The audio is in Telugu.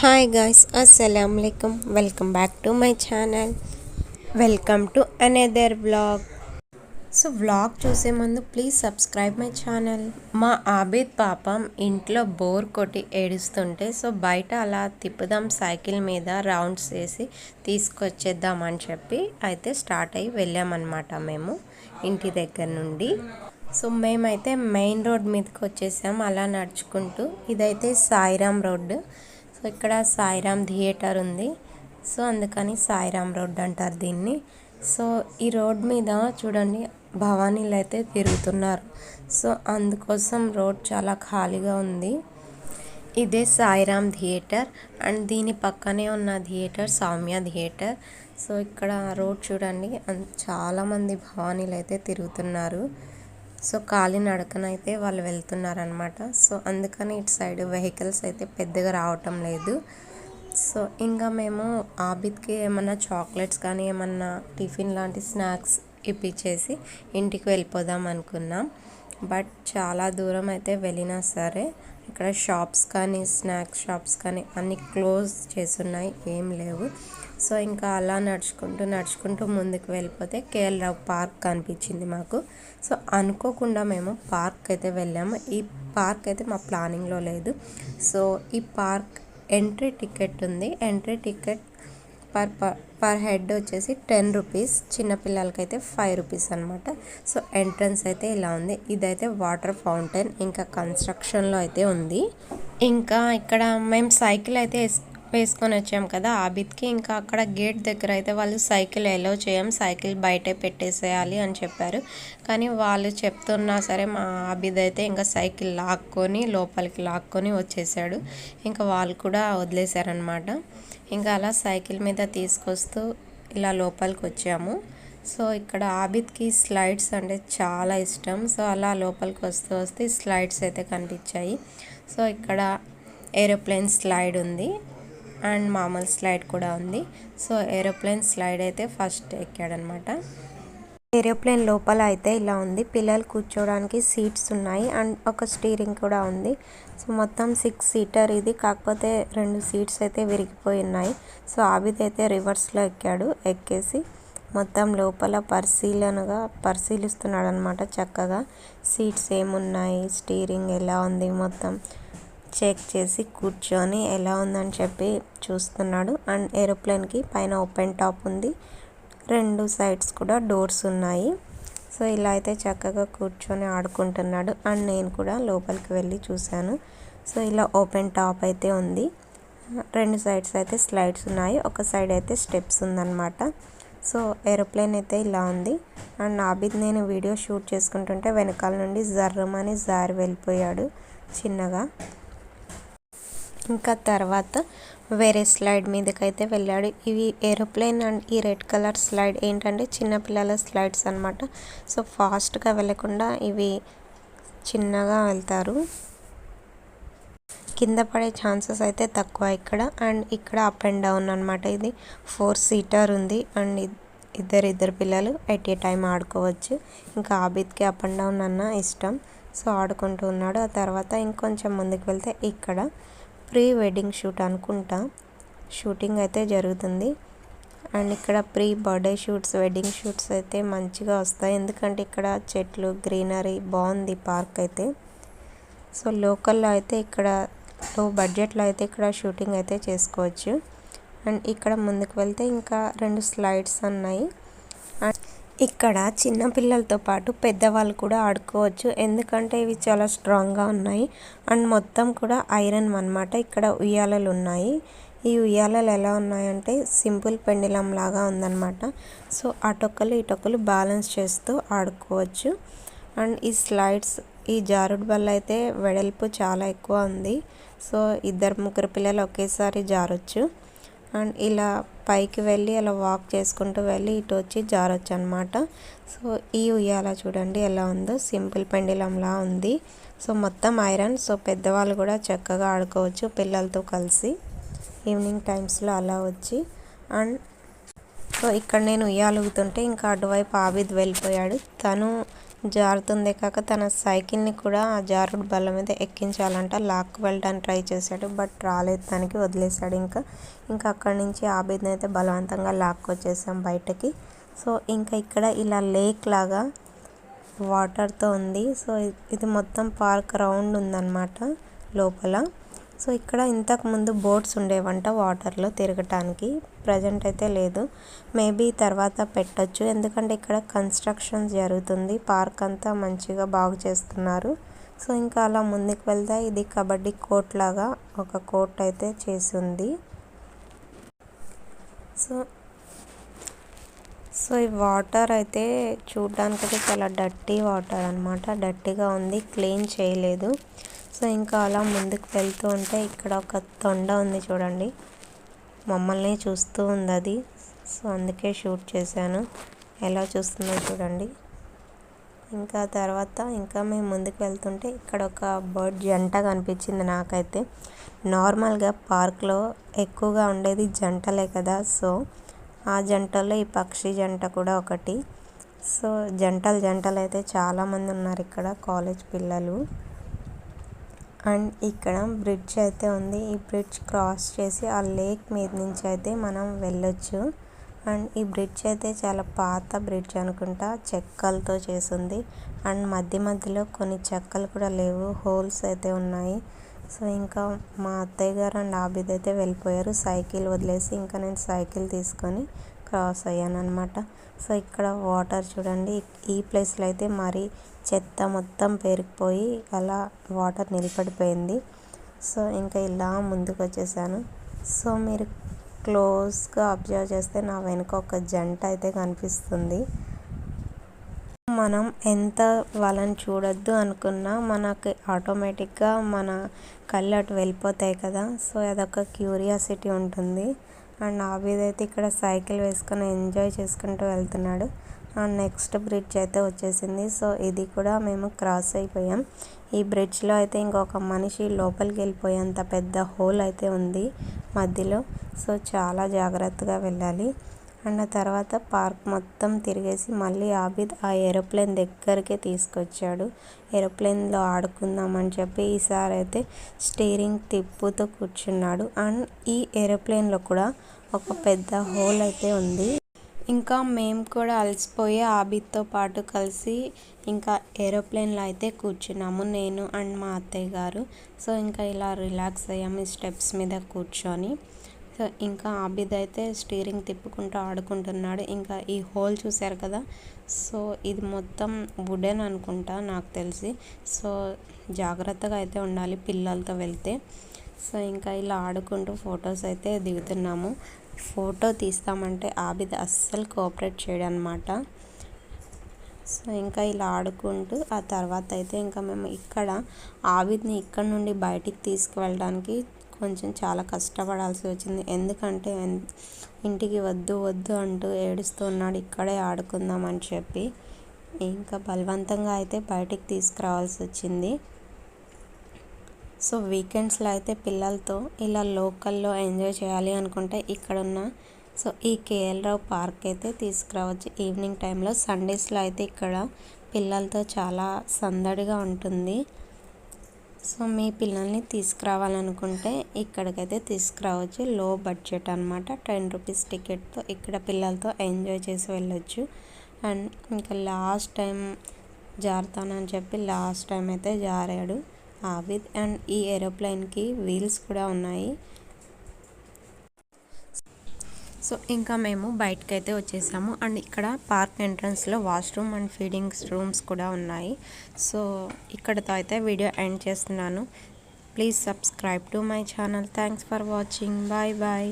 హాయ్ గాయస్ అస్సలం అయికం welcome back to my channel welcome to another vlog so vlog చూసే ముందు ప్లీజ్ సబ్స్క్రైబ్ మై ఛానల్ మా ఆబిద్ పాపం ఇంట్లో బోర్ కొట్టి ఏడుస్తుంటే సో బయట అలా తిప్పుదాం సైకిల్ మీద రౌండ్స్ వేసి తీసుకొచ్చేద్దాం అని చెప్పి అయితే స్టార్ట్ అయ్యి వెళ్ళామన్నమాట మేము ఇంటి దగ్గర నుండి. సో మేమైతే మెయిన్ రోడ్ మీదకి వచ్చేసాం. అలా నడుచుకుంటూ ఇదైతే సాయిరామ్ రోడ్డు. సో ఇక్కడ సాయిరామ్ థియేటర్ ఉంది. సో అందుకని సాయిరామ్ రోడ్ అంటారు దీన్ని. సో ఈ రోడ్ మీద చూడండి భవానీలు అయితే తిరుగుతున్నారు. సో అందుకోసం రోడ్ చాలా ఖాళీగా ఉంది. ఇదే సాయిరామ్ థియేటర్ అండ్ దీని పక్కనే ఉన్న థియేటర్ సౌమ్య థియేటర్. సో ఇక్కడ రోడ్ చూడండి చాలామంది భవానీలు అయితే తిరుగుతున్నారు. సో కాలినడకనైతే వాళ్ళు వెళ్తున్నారనమాట. సో అందుకని ఇటు సైడ్ వెహికల్స్ అయితే పెద్దగా రావటం లేదు. సో ఇంకా మేము ఆబిద్కి ఏమన్నా చాక్లెట్స్ కానీ ఏమన్నా టిఫిన్ లాంటి స్నాక్స్ ఇప్పించేసి ఇంటికి వెళ్ళిపోదాం అనుకున్నాం. బట్ చాలా దూరం అయితే వెళ్ళినా సరే ఇక్కడ షాప్స్ కానీ స్నాక్స్ షాప్స్ కానీ అన్నీ క్లోజ్ చేస్తున్నాయి ఏం లేవు. సో ఇంకా అలా నడుచుకుంటూ నడుచుకుంటూ ముందుకు వెళ్ళిపోతే కేఎల్ రావు పార్క్ కనిపించింది మాకు. సో అనుకోకుండా మేము పార్క్ అయితే వెళ్ళాము. ఈ పార్క్ అయితే మా ప్లానింగ్లో లేదు. సో ఈ పార్క్ ఎంట్రీ టికెట్ ఉంది. Entry ticket per per head వచ్చేసి టెన్ రూపీస్ చిన్నపిల్లలకైతే ఫైవ్ రూపీస్ అనమాట సో ఎంట్రన్స్ అయితే ఇలా ఉంది. ఇదైతే వాటర్ ఫౌంటైన్ ఇంకా కన్స్ట్రక్షన్లో అయితే ఉంది. ఇంకా ఇక్కడ మేము సైకిల్ అయితే వేస్- వేసుకొని వచ్చాం కదా ఆబిద్కి. ఇంకా అక్కడ గేట్ దగ్గర అయితే వాళ్ళు సైకిల్ ఎలో చేయం సైకిల్ బయటే పెట్టేసేయాలి అని చెప్పారు. కానీ వాళ్ళు చెప్తున్నా సరే మా ఆబిద్ అయితే ఇంకా సైకిల్ లాక్కొని లోపలికి లాక్కొని వచ్చేసాడు. ఇంకా వాళ్ళు కూడా వదిలేశారనమాట ఇంకా అలా సైకిల్ మీద తీసుకొస్తూ ఇలా లోపలికి వచ్చాము సో ఇక్కడ ఆబిద్కి స్లైడ్స్ అంటే చాలా ఇష్టం. సో అలా లోపలికి వస్తూ వస్తే స్లైడ్స్ అయితే కనిపించాయి. సో ఇక్కడ ఏరోప్లేన్ స్లైడ్ ఉంది అండ్ మామూలు స్లైడ్ కూడా ఉంది. సో ఏరోప్లేన్ స్లైడ్ అయితే ఫస్ట్ ఎక్కాడనమాట. ఏరోప్లేన్ లోపల అయితే ఇలా ఉంది. పిల్లలు కూర్చోవడానికి సీట్స్ ఉన్నాయి. అండ్ ఒక స్టీరింగ్ కూడా ఉంది. సో మొత్తం సిక్స్ సీటర్ ఇది. కాకపోతే రెండు సీట్స్ అయితే విరిగిపోయి ఉన్నాయి సో ఆబిద్ అయితే రివర్స్లో ఎక్కాడు. ఎక్కేసి మొత్తం లోపల పరిశీలనగా పరిశీలిస్తున్నాడు అనమాట చక్కగా. సీట్స్ ఏమున్నాయి? స్టీరింగ్ ఎలా ఉంది? మొత్తం చెక్ చేసి కూర్చొని ఎలా ఉందని చెప్పి చూస్తున్నాడు. అండ్ ఏరోప్లేన్కి పైన ఓపెన్ టాప్ ఉంది. రెండు సైడ్స్ కూడా డోర్స్ ఉన్నాయి. సో ఇలా అయితే చక్కగా కూర్చొని ఆడుకుంటున్నాడు. అండ్ నేను కూడా లోపలికి వెళ్ళి చూశాను. సో ఇలా ఓపెన్ టాప్ అయితే ఉంది. రెండు సైడ్స్ అయితే స్లైడ్స్ ఉన్నాయి. ఒక సైడ్ అయితే స్టెప్స్ ఉందన్నమాట. సో ఏరోప్లేన్ అయితే ఇలా ఉంది. అండ్ నాబిద్ నేను వీడియో షూట్ చేసుకుంటుంటే వెనకాల నుండి జర్రమని జారి వెళ్ళిపోయాడు చిన్నగా. ఇంకా తర్వాత వేరే స్లైడ్ మీదకైతే వెళ్ళాడు. ఇవి ఏరోప్లేన్ అండ్ ఈ రెడ్ కలర్ స్లైడ్ ఏంటంటే చిన్నపిల్లల స్లైడ్స్ అనమాట సో ఫాస్ట్గా వెళ్ళకుండా ఇవి చిన్నగా వెళ్తారు. కింద పడే ఛాన్సెస్ అయితే తక్కువ ఇక్కడ. అండ్ ఇక్కడ అప్ అండ్ డౌన్ అనమాట ఇది. ఫోర్ సీటర్ ఉంది. అండ్ ఇద్దరు ఇద్దరు పిల్లలు ఎట్ ఏ టైం ఆడుకోవచ్చు. ఇంకా ఆబిద్కి అప్ అండ్ డౌన్ అన్న ఇష్టం. సో ఆడుకుంటూ ఉన్నాడు. ఆ తర్వాత ఇంకొంచెం ముందుకు వెళ్తే ఇక్కడ. ప్రీ వెడ్డింగ్ షూట్ అనుకుంటా. షూటింగ్ అయితే జరుగుతుంది. అండ్ ఇక్కడ pre birthday shoots wedding shoots అయితే మంచిగా వస్తాయి. ఎందుకంటే ఇక్కడ చెట్లు గ్రీనరీ బాగుంది పార్క్ అయితే. సో లోకల్లో అయితే ఇక్కడ లో బడ్జెట్లో అయితే ఇక్కడ షూటింగ్ అయితే చేసుకోవచ్చు. అండ్ ఇక్కడ ముందుకు వెళ్తే ఇంకా రెండు స్లైడ్స్ ఉన్నాయి. అండ్ ఇక్కడ చిన్న పిల్లలతో పాటు పెద్దవాళ్ళు కూడా ఆడుకోవచ్చు. ఎందుకంటే ఇవి చాలా స్ట్రాంగ్గా ఉన్నాయి. అండ్ మొత్తం కూడా ఐరన్ అన్నమాట ఇక్కడ ఉయ్యాలలు ఉన్నాయి. ఈ ఉయ్యాలలు ఎలా ఉన్నాయంటే సింపుల్ పెండిలం లాగా ఉందన్నమాట. సో అటొక్కలు ఇటొక్కలు బ్యాలెన్స్ చేస్తూ ఆడుకోవచ్చు. అండ్ ఈ స్లైడ్స్ ఈ జారుడు బల్ల అయితే వెడల్పు చాలా ఎక్కువ ఉంది. సో ఇద్దరు ముగ్గురు పిల్లలు ఒకేసారి జారొచ్చు. అండ్ ఇలా పైకి వెళ్ళి అలా వాక్ చేసుకుంటూ వెళ్ళి ఇటు వచ్చి జారొచ్చు అనమాట సో ఈ ఉయ్యాల చూడండి ఎలా ఉందో. సింపుల్ పెండిలంలా ఉంది. సో మొత్తం ఐరన్. సో పెద్దవాళ్ళు కూడా చక్కగా ఆడుకోవచ్చు పిల్లలతో కలిసి. ఈవినింగ్ టైమ్స్లో అలా వచ్చి. అండ్ సో ఇక్కడ నేను ఉయ్యాలుగుతుంటే ఇంకా అటువైపు ఆబిద్ వెళ్ళిపోయాడు. తను జారుతుంది కాక తన సైకిల్ని కూడా ఆ జారుడు బల్ల మీద ఎక్కించాలంట. లాక్ వెళ్ళడానికి ట్రై చేశాడు బట్ రాలేదు. తనకి వదిలేశాడు ఇంకా. ఇంకా అక్కడి నుంచి ఆబిద్ని అయితే బలవంతంగా లాక్కొచ్చేసాం బయటకి. సో ఇంకా ఇక్కడ ఇలా లేక్ లాగా వాటర్తో ఉంది. సో ఇది మొత్తం పార్క్ రౌండ్ ఉందన్నమాట లోపల. సో ఇక్కడ ఇంతకు ముందు బోట్స్ ఉండేవంట వాటర్లో తిరగటానికి. ప్రజెంట్ అయితే లేదు. మేబీ తర్వాత పెట్టచ్చు. ఎందుకంటే ఇక్కడ కన్స్ట్రక్షన్ జరుగుతుంది. పార్క్ అంతా మంచిగా బాగు చేస్తున్నారు. సో ఇంకా అలా ముందుకు వెళ్తే ఇది కబడ్డీ కోర్ట్ లాగా ఒక కోర్ట్ అయితే చేసి ఉంది సో సో ఈ వాటర్ అయితే చూడ్డానికి అయితే చాలా డర్టీ వాటర్ అనమాట డర్టీగా ఉంది. క్లీన్ చేయలేదు. సో ఇంకా అలా ముందుకు వెళ్తూ ఉంటే ఇక్కడ ఒక తొండ ఉంది చూడండి. మమ్మల్ని చూస్తూ ఉంది అది. సో అందుకే షూట్ చేశాను. ఎలా చూస్తుందో చూడండి. ఇంకా తర్వాత ఇంకా మేము ముందుకు వెళ్తుంటే ఇక్కడ ఒక బర్డ్ జంట కనిపించింది నాకైతే. నార్మల్గా పార్క్లో ఎక్కువగా ఉండేది జంటలే కదా. సో ఆ జంటలో ఈ పక్షి జంట కూడా ఒకటి. సో జంటలు జంటలు అయితే చాలామంది ఉన్నారు ఇక్కడ కాలేజ్ పిల్లలు. అండ్ ఇక్కడ బ్రిడ్జ్ అయితే ఉంది. ఈ బ్రిడ్జ్ క్రాస్ చేసి ఆ లేక్ మీద నుంచి అయితే మనం వెళ్ళొచ్చు. అండ్ ఈ బ్రిడ్జ్ అయితే చాలా పాత బ్రిడ్జ్ అనుకుంటా చెక్కలతో చేసింది. అండ్ మధ్య మధ్యలో కొన్ని చెక్కలు కూడా లేవు హోల్స్ అయితే ఉన్నాయి. సో ఇంకా మా అత్తయ్య గారు అండ్ ఆబిద్ అయితే వెళ్ళిపోయారు. సైకిల్ వదిలేసి ఇంకా నేను సైకిల్ తీసుకొని క్రాస్ అయ్యాను అనమాట సో ఇక్కడ వాటర్ చూడండి ఈ ప్లేస్లో అయితే మరీ చెత్త మొత్తం పేరుకుపోయి అలా వాటర్ నిలబడిపోయింది. సో ఇంకా ఇలా ముందుకు వచ్చేసాను సో మీరు క్లోజ్గా అబ్జర్వ్ చేస్తే నా వెనుక ఒక జంట అయితే కనిపిస్తుంది. మనం ఎంత వాళ్ళని చూడొద్దు అనుకున్నా మనకి ఆటోమేటిక్గా మన కళ్ళు అటు వెళ్ళిపోతాయి కదా. సో అదొక క్యూరియాసిటీ ఉంటుంది. అండ్ ఆబీద్ అయితే ఇక్కడ సైకిల్ వేసుకొని ఎంజాయ్ చేసుకుంటూ వెళ్తున్నాడు. నెక్స్ట్ బ్రిడ్జ్ అయితే వచ్చేసింది. సో ఇది కూడా మేము క్రాస్ అయిపోయాం. ఈ బ్రిడ్జ్లో అయితే ఇంకొక మనిషి లోపలికి వెళ్ళిపోయేంత పెద్ద హోల్ అయితే ఉంది మధ్యలో. సో చాలా జాగ్రత్తగా వెళ్ళాలి. అండ్ ఆ తర్వాత పార్క్ మొత్తం తిరిగేసి మళ్ళీ ఆబిద్ ఆ ఏరోప్లేన్ దగ్గరికే తీసుకొచ్చాడు. ఏరోప్లేన్లో ఆడుకుందామని చెప్పి ఈసారి అయితే స్టీరింగ్ తిప్పుతూ కూర్చున్నాడు. అండ్ ఈ ఏరోప్లేన్లో కూడా ఒక పెద్ద హోల్ అయితే ఉంది. ఇంకా మేము కూడా అలసిపోయి ఆబిద్తో పాటు కలిసి ఇంకా ఏరోప్లేన్లో అయితే కూర్చున్నాము నేను అండ్ మా అత్తయ్య గారు. సో ఇంకా ఇలా రిలాక్స్ అయ్యాము ఈ స్టెప్స్ మీద కూర్చొని. సో ఇంకా ఆబిద్ అయితే స్టీరింగ్ తిప్పుకుంటూ ఆడుకుంటున్నాడు. ఇంకా ఈ హోల్ చూశారు కదా? సో ఇది మొత్తం వుడెన్ అనుకుంటా నాకు తెలిసి. సో జాగ్రత్తగా అయితే ఉండాలి పిల్లలతో వెళ్తే. సో ఇంకా ఇలా ఆడుకుంటూ ఫొటోస్ అయితే దిగుతున్నాము. ఫోటో తీస్తామంటే ఆబిద్ అస్సలు కోఆపరేట్ చేయడం అనమాట సో ఇంకా ఇలా ఆడుకుంటూ ఆ తర్వాత అయితే ఇంకా మేము ఇక్కడ ఆబిద్ని ఇక్కడ నుండి బయటికి తీసుకువెళ్ళడానికి కొంచెం చాలా కష్టపడాల్సి వచ్చింది. ఎందుకంటే ఇంటికి వద్దు వద్దు అంటూ ఏడుస్తూ ఉన్నాడు ఇక్కడే ఆడుకుందాం అని చెప్పి. ఇంకా బలవంతంగా అయితే బయటికి తీసుకురావాల్సి వచ్చింది. సో వీకెండ్స్లో అయితే పిల్లలతో ఇలా లోకల్లో ఎంజాయ్ చేయాలి అనుకుంటే ఇక్కడున్న సో ఈ కేఎల్ రావు పార్క్ అయితే తీసుకురావచ్చు. ఈవినింగ్ టైంలో సండేస్లో అయితే ఇక్కడ పిల్లలతో చాలా సందడిగా ఉంటుంది. సో మీ పిల్లల్ని తీసుకురావాలనుకుంటే ఇక్కడికైతే తీసుకురావచ్చు. లో బడ్జెట్ అనమాట టెన్ రూపీస్ టికెట్తో ఇక్కడ పిల్లలతో ఎంజాయ్ చేసి వెళ్ళొచ్చు. అండ్ ఇంకా లాస్ట్ టైం జారుతానని చెప్పి లాస్ట్ టైం అయితే జారాడు. ఆవిద్ అండ్ ఈ ఏరోప్లేన్కి వీల్స్ కూడా ఉన్నాయి. సో ఇంకా మేము బయటకు అయితే వచ్చేసాము. అండ్ ఇక్కడ పార్క్ ఎంట్రన్స్లో వాష్రూమ్ అండ్ ఫీడింగ్స్ రూమ్స్ కూడా ఉన్నాయి. సో ఇక్కడతో అయితే వీడియో ఎండ్ చేస్తున్నాను. Please subscribe to my channel. Thanks for watching. Bye bye.